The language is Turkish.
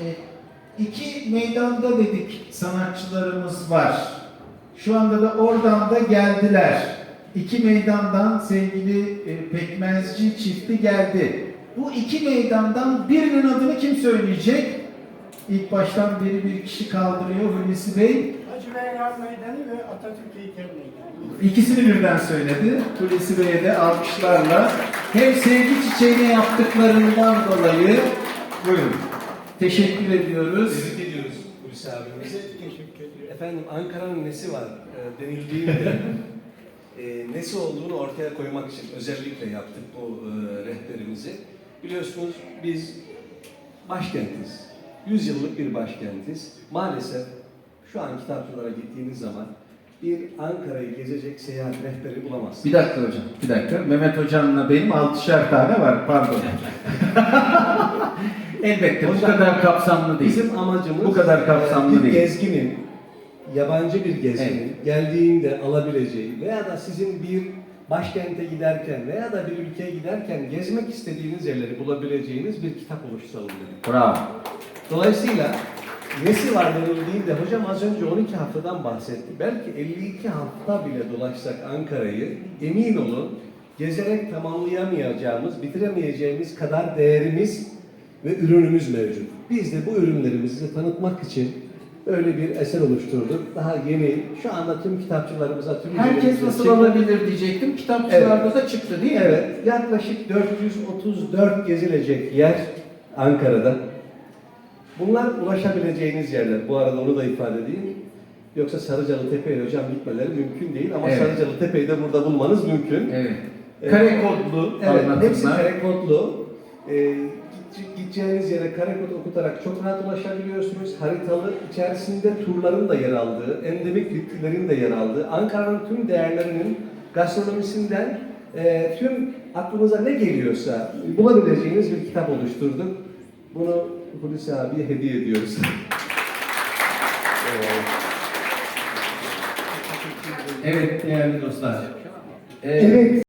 E, iki meydanda dedik sanatçılarımız var. Şu anda da oradan da geldiler. İki meydandan sevgili e, pekmezci çifti geldi. Bu iki meydandan birinin adını kim söyleyecek? İlk baştan beri bir kişi kaldırıyor Hulusi Bey. Hacı Beyran Meydanı ve Atatürk Heykel Meydanı. İkisini birden söyledi. Hulusi Bey'e de alkışlarla. Hem sevgi çiçeğini yaptıklarından dolayı buyurun. Teşekkür ediyoruz. Tebrik ediyoruz Hulusi abimize. Teşekkür ediyorum. Efendim Ankara'nın nesi var e, denildiğinde e, nesi olduğunu ortaya koymak için özellikle yaptık bu e, rehberimizi. Biliyorsunuz biz başkentiz. Yüzyıllık bir başkentiz. Maalesef şu an kitapçılara gittiğiniz zaman bir Ankara'yı gezecek seyahat rehberi bulamazsınız. Bir dakika hocam, bir dakika. Mehmet hocamla benim altışar tane var, pardon. Elbette bu kadar kapsamlı değil. Bizim amacımız Bu kadar kapsamlı bir değil. gezginin, yabancı bir gezginin geldiğinde alabileceği veya da sizin bir başkente giderken veya da bir ülkeye giderken gezmek istediğiniz yerleri bulabileceğiniz bir kitap oluşturalım dedik. Bravo. Dolayısıyla nesi var denildiğinde hocam az önce 12 haftadan bahsetti. Belki 52 hafta bile dolaşsak Ankara'yı emin olun gezerek tamamlayamayacağımız, bitiremeyeceğimiz kadar değerimiz ve ürünümüz mevcut. Biz de bu ürünlerimizi tanıtmak için böyle bir eser oluşturduk. Daha yeni, şu anda tüm kitapçılarımıza, tüm Herkes nasıl çıktı. alabilir diyecektim. Kitapçılarda da çıktı değil mi? Evet, yaklaşık 434 gezilecek yer Ankara'da. Bunlar ulaşabileceğiniz yerler. Bu arada onu da ifade edeyim. Yoksa Sarıcalı Tepe'ye hocam gitmeleri mümkün değil ama Evet. Sarıcalı Tepe'yi de burada bulmanız mümkün. Evet. Evet. Kare kodlu Evet, hepsi anlatımlar. kare kodlu. Ee, gideceğiniz yere kare kod okutarak çok rahat ulaşabiliyorsunuz. Haritalı içerisinde turların da yer aldığı, endemik bitkilerin de yer aldığı, Ankara'nın tüm değerlerinin gastronomisinden e, tüm aklınıza ne geliyorsa bulabileceğiniz bir kitap oluşturduk. Bunu Hulusi abiye hediye ediyoruz. Evet değerli dostlar. Ee, Evet.